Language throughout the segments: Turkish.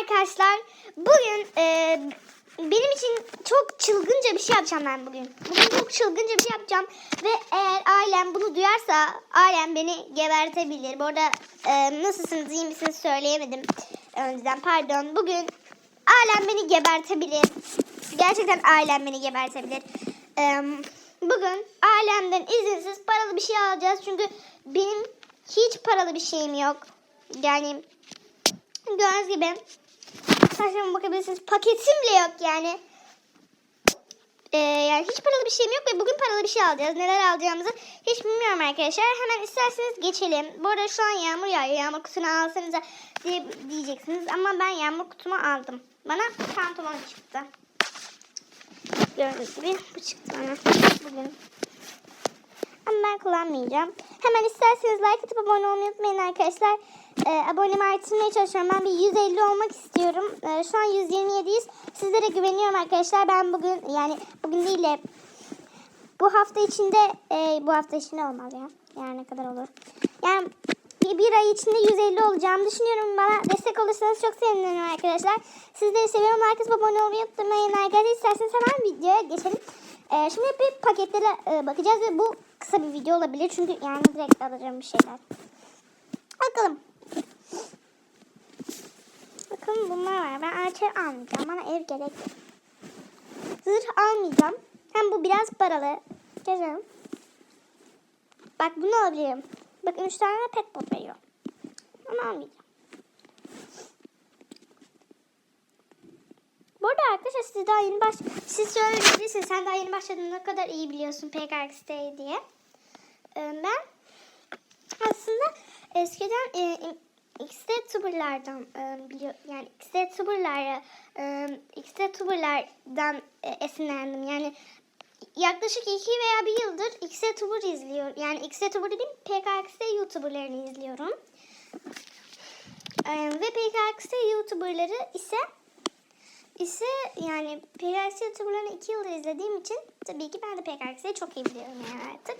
arkadaşlar. Bugün e, benim için çok çılgınca bir şey yapacağım ben bugün. Bugün çok çılgınca bir şey yapacağım. Ve eğer ailem bunu duyarsa ailem beni gebertebilir. Bu arada e, nasılsınız iyi misiniz söyleyemedim önceden pardon. Bugün ailem beni gebertebilir. Gerçekten ailem beni gebertebilir. E, bugün ailemden izinsiz paralı bir şey alacağız. Çünkü benim hiç paralı bir şeyim yok. Yani Gördüğünüz gibi saçlarıma bakabilirsiniz. Paketim bile yok yani. Ee, yani hiç paralı bir şeyim yok ve bugün paralı bir şey alacağız. Neler alacağımızı hiç bilmiyorum arkadaşlar. Hemen isterseniz geçelim. Bu arada şu an yağmur yağıyor. Yağmur kutusunu alsanıza diye, diyeceksiniz. Ama ben yağmur kutumu aldım. Bana pantolon çıktı. Gördüğünüz gibi bu çıktı bana bugün. Ama ben kullanmayacağım. Hemen isterseniz like atıp abone olmayı unutmayın arkadaşlar. Ee, abonemi artırmaya çalışıyorum. Ben bir 150 olmak istiyorum. Ee, şu an 127'yiz. Sizlere güveniyorum arkadaşlar. Ben bugün yani bugün değil de bu hafta içinde e, bu hafta içinde olmaz ya. Yani ne kadar olur. Yani bir, bir ay içinde 150 olacağımı düşünüyorum. Bana destek olursanız çok sevinirim arkadaşlar. Sizleri seviyorum. Herkes abone olmayı unutmayın arkadaşlar. İsterseniz hemen videoya geçelim. Ee, şimdi bir paketlere e, bakacağız ve bu kısa bir video olabilir. Çünkü yani direkt alacağım bir şeyler. Bakalım. Bakın bunlar var. Ben archer almayacağım. Bana ev gerek. Zırh almayacağım. Hem bu biraz paralı. Gezelim. Bak bunu alabilirim. Bakın 3 tane pet pot veriyor. Ama almayacağım. Bu arada arkadaşlar siz daha yeni baş... Siz söyleyebilirsiniz. Sen daha yeni başladın. Ne kadar iyi biliyorsun PKX'de diye. Ee, ben aslında eskiden e, X'de tuberlardan e, biliyor yani X'de tuberlara e, X'de tuberlardan e, esinlendim. Yani yaklaşık iki veya bir yıldır X'de tuber izliyorum. Yani X'de tuber dediğim PKX'de YouTuber'larını izliyorum. E, ve PKX'de YouTuber'ları ise ise yani PKX YouTuber'larını iki yıldır izlediğim için tabii ki ben de PKX'yi çok iyi biliyorum yani artık.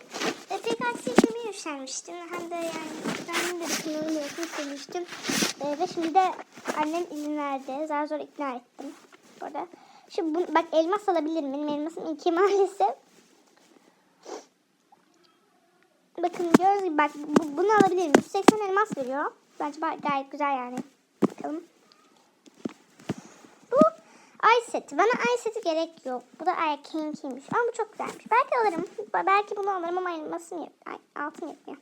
E, PKX'yi izlemeye üşenmiştim. Hem de yani ben de kanalımı yapmak istemiştim. E, ve şimdi de annem izin verdi. Zar zor ikna ettim. Burada. Şimdi bu, bak elmas alabilirim. Benim elmasım iki maalesef. Bakın gördüğünüz gibi bak bu, bunu alabilirim. 180 elmas veriyor. Bence gayet güzel yani. Bakalım. Ay seti. Bana ay seti gerek yok. Bu da erkeğinkiymiş. Ama bu çok güzelmiş. Belki alırım. Belki bunu alırım ama elmasım yok. Ay, altın yok ya.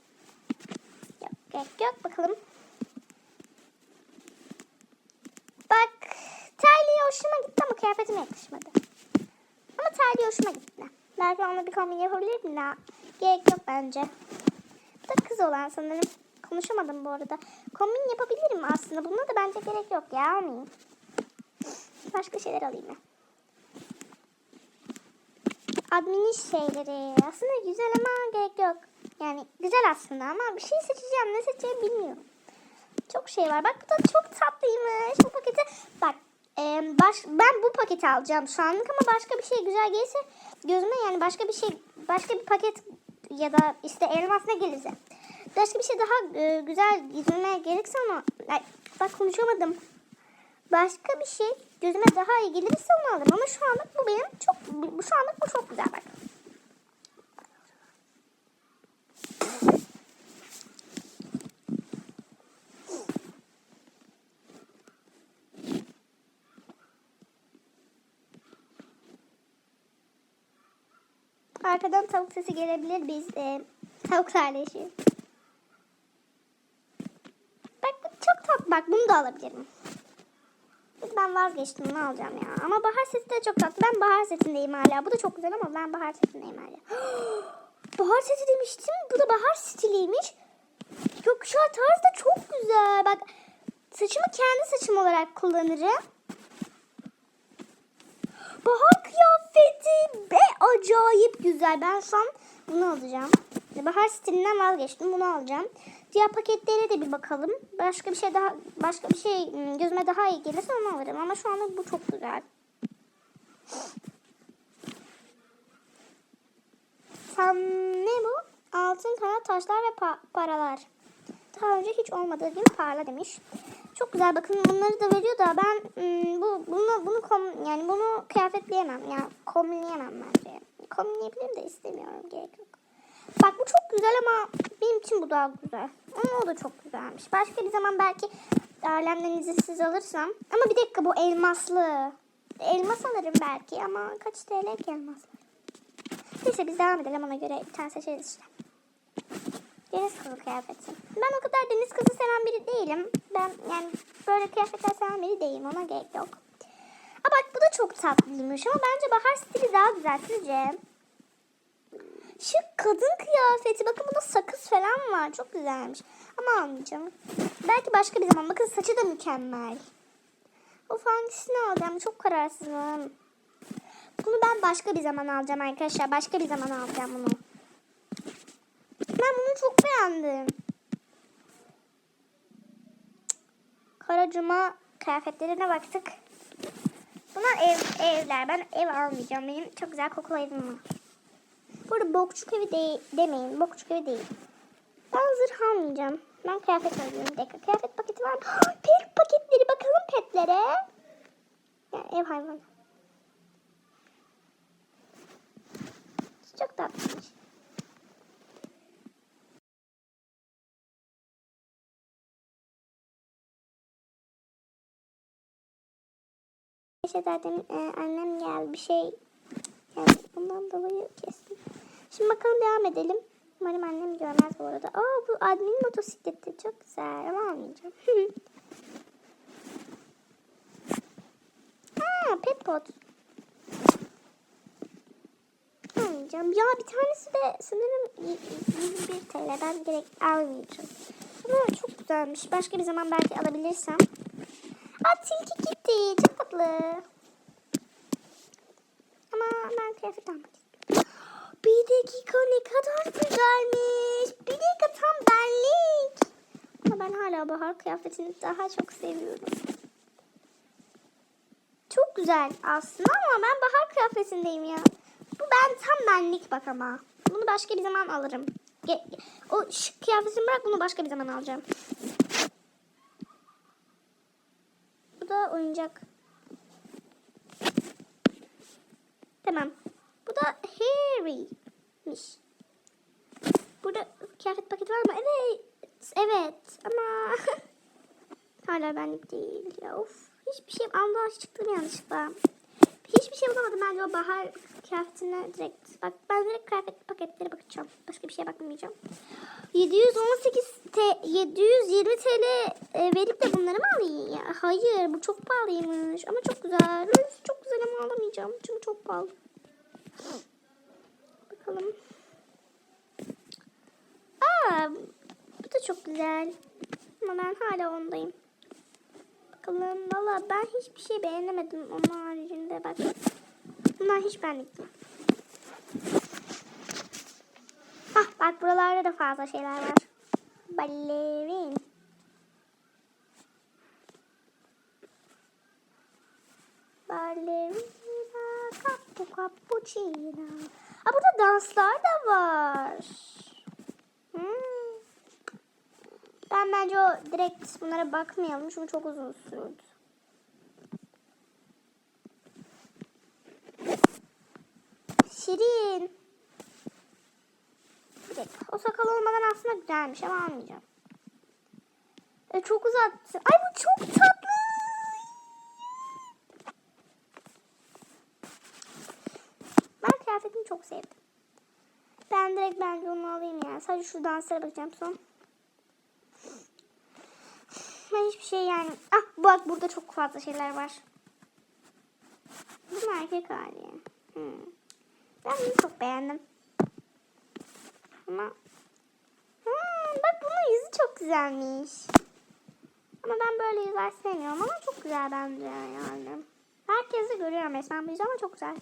Yok gerek yok. Bakalım. Bak. Terliği hoşuma gitti ama kıyafetime yakışmadı. Ama terliği hoşuma gitti. Belki onunla bir kombin yapabilirim de. Gerek yok bence. Bu da kız olan sanırım. Konuşamadım bu arada. Kombin yapabilirim aslında. Buna da bence gerek yok ya. Almayayım. Başka şeyler alayım ben. Adminiş şeyleri. Aslında güzel ama gerek yok. Yani güzel aslında ama bir şey seçeceğim. Ne seçeceğimi bilmiyorum. Çok şey var. Bak bu da çok tatlıymış. Bu paketi bak e, baş, ben bu paketi alacağım şu anlık ama başka bir şey güzel gelirse gözüme yani başka bir şey başka bir paket ya da işte elmas ne gelirse başka bir şey daha e, güzel yüzüme gelirse ama ay, bak konuşamadım başka bir şey gözüme daha iyi gelirse onu alırım ama şu anlık bu benim çok bu şu anlık bu çok güzel bak. Arkadan tavuk sesi gelebilir biz e, tavuklarla yaşıyoruz. Bak çok tatlı bak bunu da alabilirim. Ben vazgeçtim ne alacağım ya. Ama bahar seti de çok tatlı. Ben bahar setindeyim hala. Bu da çok güzel ama ben bahar setindeyim hala. bahar seti demiştim. Bu da bahar stiliymiş. Yok şu tarz da çok güzel. Bak saçımı kendi saçım olarak kullanırım. Bahar kıyafeti be acayip güzel. Ben şu an bunu alacağım. Bahar stilinden vazgeçtim. Bunu alacağım. Diğer paketlere de bir bakalım. Başka bir şey daha başka bir şey gözüme daha iyi gelirse onu alırım. Ama şu anda bu çok güzel. Tam ne bu? Altın kanat taşlar ve pa paralar. Daha önce hiç olmadığı gibi parla demiş. Çok güzel bakın bunları da veriyor da ben ım, bu bunu bunu kom, yani bunu kıyafetleyemem. Yani kombinleyemem bence. Kombinleyebilirim de istemiyorum gerek yok. Bak bu çok güzel ama benim için bu daha güzel. Ama o da çok güzelmiş. Başka bir zaman belki alemden izinsiz alırsam. Ama bir dakika bu elmaslı. Elmas alırım belki ama kaç TL ki elmas? Neyse biz devam edelim ona göre bir tane seçeriz işte. Deniz kızı kıyafeti. Ben o kadar deniz kızı seven biri değilim. Ben yani böyle kıyafetler seven biri değilim. Ona gerek yok. Aa bak bu da çok tatlıymış ama bence bahar stili daha güzel sizce. Şu kadın kıyafeti. Bakın bunda sakız falan var. Çok güzelmiş. Ama almayacağım. Belki başka bir zaman. Bakın saçı da mükemmel. Of hangisini alacağım? Çok kararsızım. Bunu ben başka bir zaman alacağım arkadaşlar. Başka bir zaman alacağım bunu. Ben bunu çok beğendim. Kara Cuma kıyafetlerine baktık. Bunlar ev, evler. Ben ev almayacağım. Benim çok güzel kokulu evim var. Burada bokçuk evi de demeyin. Bokçuk evi değil. Ben zırh almayacağım. Ben kıyafet alıyorum. Bir dakika. Kıyafet paketi var mı? Pet paketleri. Bakalım petlere. Yani ev hayvanı. Çok tatlıymış. İşte zaten e, annem geldi bir şey yani bundan dolayı kestim. Şimdi bakalım devam edelim. Umarım annem görmez bu arada. Aa bu admin motosikleti çok güzel ama almayacağım. Aa pet pot. Almayacağım. Ya bir tanesi de sanırım y- 21 TL. Ben direkt almayacağım. Ama çok güzelmiş. Başka bir zaman belki alabilirsem. Aa tilki gitti. Çok tatlı. Ama ben kıyafet almak. Bir dakika ne kadar güzelmiş. Bir dakika tam benlik. Ama ben hala bahar kıyafetini daha çok seviyorum. Çok güzel aslında ama ben bahar kıyafetindeyim ya. Bu ben tam benlik bak ama. Bunu başka bir zaman alırım. O şu kıyafetini bırak bunu başka bir zaman alacağım. Bu da oyuncak. Tamam. Da Harry'miş. Burada kıyafet paketi var mı? Evet. Evet ama hala benlik değil. Ya of. Hiçbir şey Allah çıktım yanlışlıkla. Hiçbir şey bulamadım. Bence o bahar kıyafetine direkt. Bak ben direkt kıyafet paketlere bakacağım. Başka bir şeye bakmayacağım. 718 T 720 TL e, verip de bunları mı alayım ya? Hayır bu çok pahalıymış ama çok güzel. Çok güzel ama alamayacağım çünkü çok pahalı. Bakalım. Aa bu da çok güzel. Ama ben hala ondayım. Bakalım valla ben hiçbir şey beğenemedim onun haricinde bak. Bunlar hiç benlik değil. Hah bak buralarda da fazla şeyler var. Ballerin. Cappuccino. Aa burada danslar da var. Hmm. Ben bence o direkt bunlara bakmayalım çünkü çok uzun sürdü. Şirin. Bir dakika. O sakal olmadan aslında güzelmiş ama almayacağım. E, çok uzattı. Ay bu çok tatlı. Ben kıyafetini çok sevdim. Ben direkt bence onu alayım ya. Sadece şu danslara bakacağım son. Ben hiçbir şey yani. Ah bak burada çok fazla şeyler var. Bu erkek hali. Hmm. Ben bunu çok beğendim. Ama hmm, bak bunun yüzü çok güzelmiş. Ama ben böyle yüzler sevmiyorum ama çok güzel bence yani. Herkesi görüyorum resmen bu yüzü ama çok güzel.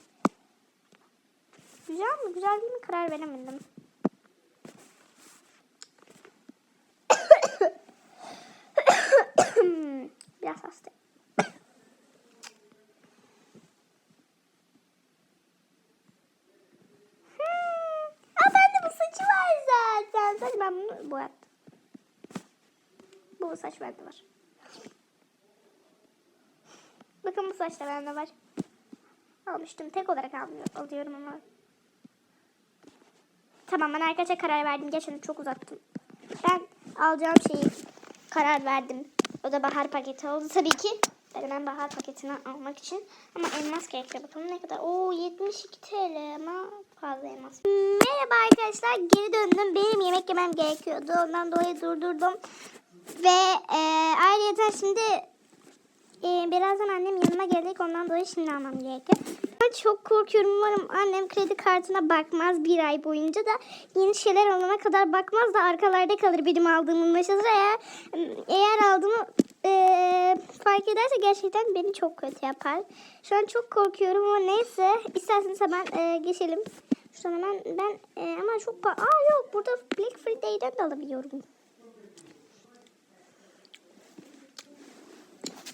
Güzel mi? Güzel değil mi? Karar veremedim. Biraz hastayım. Hmm. Aa bende bu saçı var bunu boyattım. Bu saç bende var. Bakın bu saçta bende var. Almıştım. Tek olarak almıyor, alıyorum ama. Tamam ben arkadaşa karar verdim. Geçen çok uzattım. Ben alacağım şeyi karar verdim. O da bahar paketi oldu tabii ki. Ben bahar paketini almak için. Ama elmas gerekiyor. Bakalım ne kadar. Oo 72 TL ama fazla elmas. Merhaba arkadaşlar. Geri döndüm. Benim yemek yemem gerekiyordu. Ondan dolayı durdurdum. Ve e, ayrıca şimdi e, birazdan annem yanıma gelecek. Ondan dolayı şimdi almam gerekiyor. Çok korkuyorum. Umarım annem kredi kartına bakmaz bir ay boyunca da yeni şeyler alana kadar bakmaz da arkalarda kalır benim aldığımın başarısı. Eğer, eğer aldığımı e, fark ederse gerçekten beni çok kötü yapar. Şu an çok korkuyorum ama neyse. İsterseniz hemen e, geçelim. Şuradan hemen ben e, ama çok Aa yok burada Black Friday'den de alabiliyorum.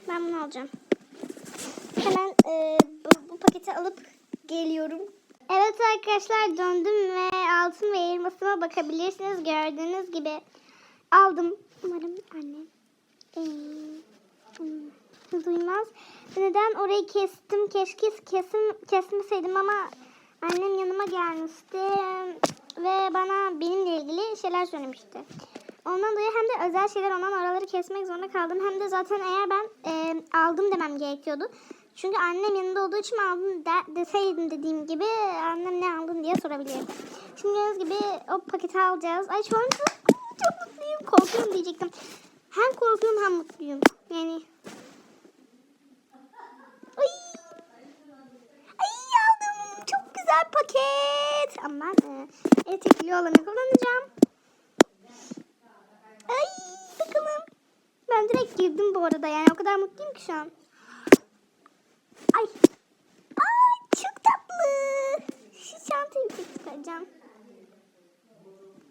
Ben bunu alacağım. Hemen e, bu, bu paketi alıp geliyorum. Evet arkadaşlar döndüm ve altın ve elmasıma bakabilirsiniz. Gördüğünüz gibi aldım. Umarım annem e, duymaz. Neden orayı kestim? Keşke kesim, kesmeseydim ama annem yanıma gelmişti ve bana benimle ilgili şeyler söylemişti. Ondan dolayı hem de özel şeyler ondan oraları kesmek zorunda kaldım. Hem de zaten eğer ben e, aldım demem gerekiyordu. Çünkü annem yanında olduğu için aldım de, deseydim dediğim gibi annem ne aldın diye sorabilirdi. Şimdi gördüğünüz gibi o paketi alacağız. Ay şu an çok, çok mutluyum. Korkuyorum diyecektim. Hem korkuyorum hem mutluyum. Yani Ay. Aldım. Çok güzel paket. Ama e, elektrikli olanı kullanacağım. Ay bakalım. Ben direkt girdim bu arada yani o kadar mutluyum ki şu an. Ay. Ay çok tatlı. Şu çantayı bir çıkaracağım.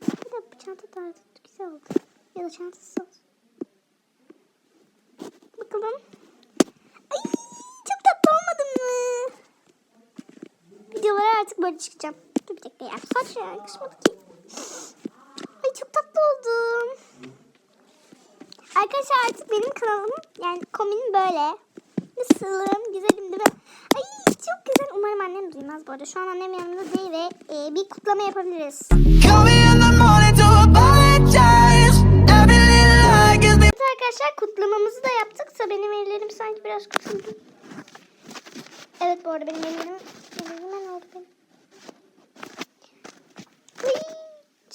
Bir de bu çanta da güzel oldu. Ya da çantası olsun. Bakalım. Ay çok tatlı olmadı mı? Videolara artık böyle çıkacağım. Dur bir dakika ya. Saç ya yakışmadı ki. Ay çok tatlı oldum. Arkadaşlar artık benim kanalım yani kombinim böyle. Nasılım? Güzelim değil mi? Ay çok güzel. Umarım annem duymaz bu arada. Şu an annem yanımda değil ve e, bir kutlama yapabiliriz. Evet arkadaşlar kutlamamızı da yaptık da benim ellerim sanki biraz kısıldı. Evet bu arada benim ellerim ellerim ne oldu benim?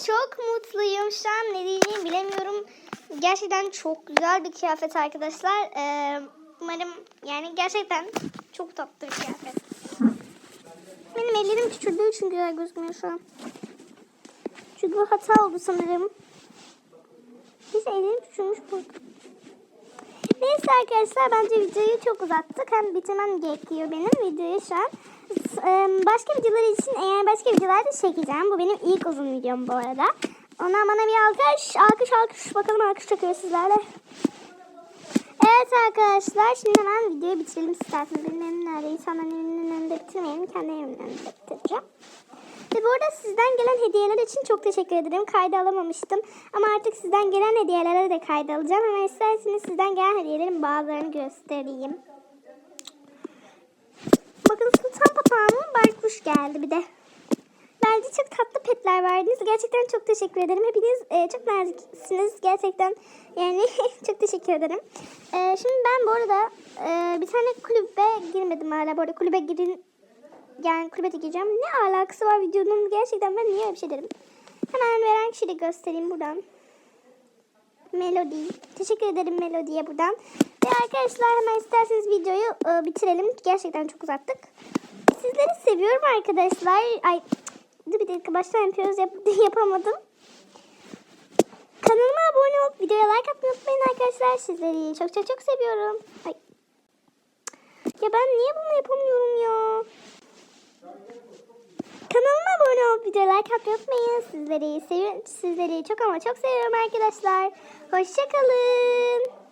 Çok mutluyum şu an ne diyeceğimi bilemiyorum. Gerçekten çok güzel bir kıyafet arkadaşlar. Ee, umarım yani gerçekten çok tatlı bir kıyafet. Benim ellerim küçüldüğü için güzel gözükmüyor şu an. Çünkü bu hata oldu sanırım. Neyse ellerim küçülmüş burada. Neyse arkadaşlar bence videoyu çok uzattık. Hem bitirmem gerekiyor benim videoyu şu an. Başka videolar için eğer başka videolar da çekeceğim. Bu benim ilk uzun videom bu arada. Ondan bana bir alkış, alkış, alkış. Bakalım alkış çakıyor sizlerle. Evet arkadaşlar şimdi hemen videoyu bitirelim isterseniz. Benim evim nerede? İnsanların evinin önünde bitirmeyelim. Kendi evimin önünde bitireceğim. Ve bu arada sizden gelen hediyeler için çok teşekkür ederim. Kayda alamamıştım. Ama artık sizden gelen hediyelere de kayda alacağım. Ama isterseniz sizden gelen hediyelerin bazılarını göstereyim. Bakın sultan papağanın baykuş geldi bir de. Bence çok tatlı petler verdiniz. Gerçekten çok teşekkür ederim. Hepiniz e, çok naziksiniz. Gerçekten yani çok teşekkür ederim. E, şimdi ben bu arada e, bir tane kulübe girmedim hala. Bu arada kulübe girin yani kulübe de gireceğim. Ne alakası var videonun gerçekten ben niye öyle bir şey dedim. Hemen veren kişiyi de göstereyim buradan. Melody. Teşekkür ederim Melody'ye buradan. Ve arkadaşlar hemen isterseniz videoyu e, bitirelim. Gerçekten çok uzattık. Sizleri seviyorum arkadaşlar. Ay dur bir dakika baştan yapıyoruz yap yapamadım. Kanalıma abone olup videoya like atmayı unutmayın arkadaşlar. Sizleri çok çok çok seviyorum. Ay. Ya ben niye bunu yapamıyorum ya? Kanalıma abone olup videoya like atmayı unutmayın. Sizleri, sevi sizleri çok ama çok seviyorum arkadaşlar. Hoşçakalın.